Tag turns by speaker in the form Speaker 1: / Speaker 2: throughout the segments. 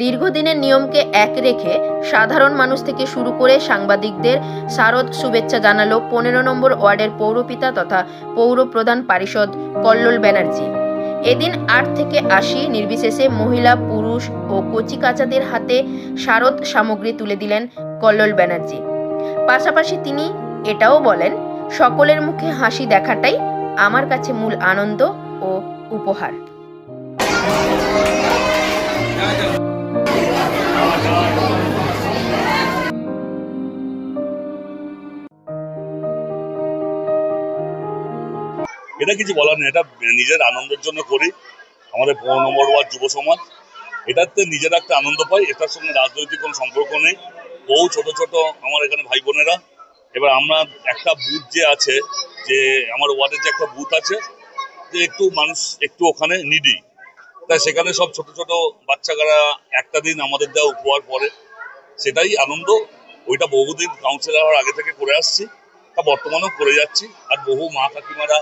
Speaker 1: দীর্ঘদিনের নিয়মকে এক রেখে সাধারণ মানুষ থেকে শুরু করে সাংবাদিকদের শারদ শুভেচ্ছা জানালো পনেরো নম্বর ওয়ার্ডের পৌরপিতা তথা পৌর প্রধান পারিষদ কল্লোল ব্যানার্জি। এদিন আট থেকে আশি নির্বিশেষে মহিলা, পুরুষ ও কচিকাচাদের হাতে শারদ সামগ্রী তুলে দিলেন কল্লোল ব্যানার্জি। পাশাপাশি তিনি এটাও বলেন, সকলের মুখে হাসি দেখাটাই আমার কাছে মূল আনন্দ ও উপহার।
Speaker 2: এটা কিছু বলার নেই, এটা নিজের আনন্দের জন্য করি। আমাদের পনেরো নম্বর ওয়ার্ড যুব সমাজ, এটাতে নিজেরা একটা আনন্দ পাই এটার সঙ্গে রাজনৈতিক কোনো সম্পর্ক নেই। বহু ছোট ছোট, আমার এখানে ভাই বোনেরা এবার আমরা একটা বুথ যে আছে, যে আমার ওয়ার্ডের যে একটা বুথ আছে, যে একটু মানুষ একটু ওখানে নিডি তাই সেখানে সব ছোট ছোট বাচ্চারা একটা দিন আমাদের দেওয়া উপহার পরে। সেটাই আনন্দ। ওইটা বহুদিন কাউন্সিলর হওয়ার আগে থেকে করে আসছি। তা বর্তমানেও করে যাচ্ছি। আর বহু মা কাকিমারা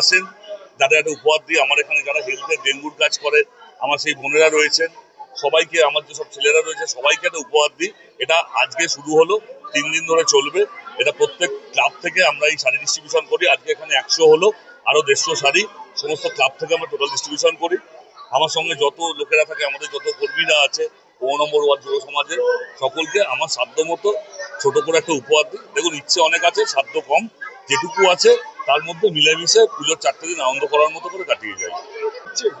Speaker 2: আসেন, যাদের একটা উপহার দিয়ে আমার এখানে যারা হেলথে ডেঙ্গুর কাজ করে, আমার সেই বোনেরা রয়েছেন। সবাইকে, আমার যেসব ছেলেরা রয়েছে, সবাইকে একটা উপহার দিই। এটা আজকে শুরু হলো, তিন দিন ধরে চলবে। এটা প্রত্যেক ক্লাব থেকে আমরা এই শাড়ি ডিস্ট্রিবিউশন করি। আজকে এখানে একশো হলো, আরও দেড়শো শাড়ি। সমস্ত ক্লাব থেকে আমরা টোটাল ডিস্ট্রিবিউশন করি। আমার সঙ্গে যত লোকেরা থাকে, আমাদের যত কর্মীরা আছে পনেরো নম্বর ওয়ার্ড, যুব সমাজের সকলকে আমার সাধ্য মতো ছোট করে একটা উপহার দিই। দেখুন, ইচ্ছে অনেক আছে, সাধ্য কম। যেটুকু আছে, তার মধ্যে মিলেমিশে পুজোর চারটে দিন আনন্দ করার মতো করে কাটিয়ে যায়।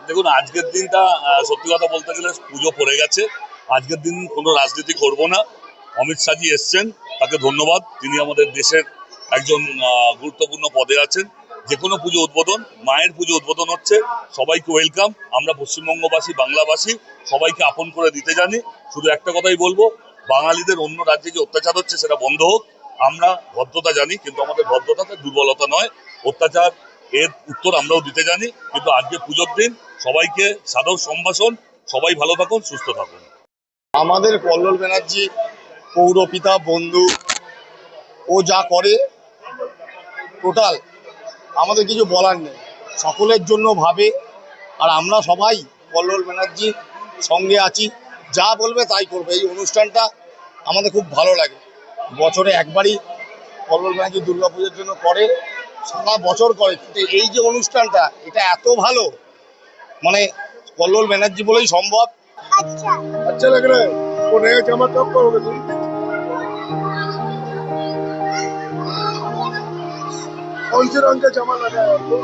Speaker 2: দেখুন, আজকের দিনটা সত্যি কথা বলতে গেলে পুজো পড়ে গেছে। আজকের দিন কোনো রাজনীতি করব না। অমিত শাহজি এসছেন, তাকে ধন্যবাদ। তিনি আমাদের দেশের একজন গুরুত্বপূর্ণ পদে আছেন। যে কোনো পুজো উদ্বোধন, মায়ের পুজো উদ্বোধন হচ্ছে। সবাইকে ওয়েলকাম আমরা পশ্চিমবঙ্গবাসী, বাংলাবাসী, সবাইকে আপন করে দিতে জানি। শুধু একটা কথাই বলব, বাঙালিদের অন্য রাজ্যে যে অত্যাচার হচ্ছে, সেটা বন্ধ হোক। আমরা ভদ্রতা জানি, কিন্তু আমাদের ভদ্রতাতে দুর্বলতা নয়। অত্যাচার, এর উত্তর আমরাও দিতে জানি, কিন্তু আজকে পুজোর দিন সবাইকে সাদর সম্ভাষণ, সবাই ভালো থাকুন, সুস্থ থাকুন।
Speaker 3: আমাদের কল্লোল ব্যানার্জি পৌরপিতা বন্ধু, ও যা করে টোটাল আমাদের কিছু বলার নেই। সকলের জন্য ভাবে, আর আমরা সবাই কল্লোল ব্যানার্জির সঙ্গে আছি। যা বলবে তাই করবে। এই অনুষ্ঠানটা আমাদের খুব ভালো লাগে। বছরে একবারই কল্লোল ব্যানার্জি দুর্গাপুজোর জন্য করে সারা বছর করে কিন্তু এই যে অনুষ্ঠানটা এটা এত ভালো মানে কল্লোল ব্যানার্জি বলেই সম্ভব अच्छा लग रहा है वो नया जमा कब करोगे तुम कौन से रंग का जमा लगा है आपको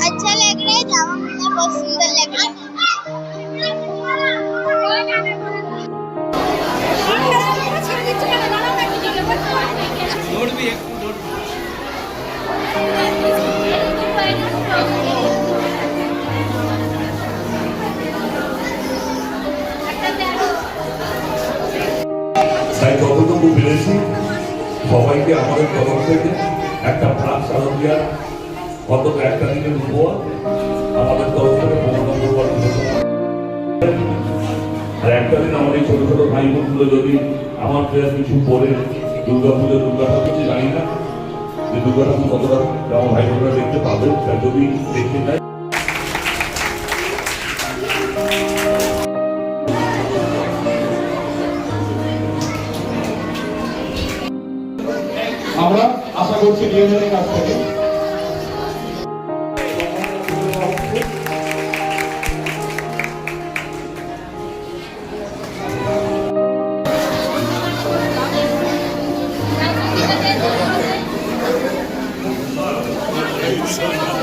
Speaker 4: अच्छा लग रहा है जामा मुझे बहुत सुंदर लग रहा
Speaker 5: যতটুকু পেরেছি, সবাইকে আমাদের তরফ থেকে একটা ফ্লাক্স আরও দেওয়ার অন্তত একটা দিনের উপহার আমাদের তরফ থেকে আর একটা দিন এই ছোট ছোট ভাই বোনগুলো যদি আমার কিছু পরে দুর্গা পুজো, দুর্গা ঠাকুর জানি না, যে দুর্গা ঠাকুর কতটা আমার ভাই বোনরা দেখতে পাবে যদি দেখতে নেয়
Speaker 6: আমরা আশা করছি নিয়োজনের কাছ থেকে। Thank you.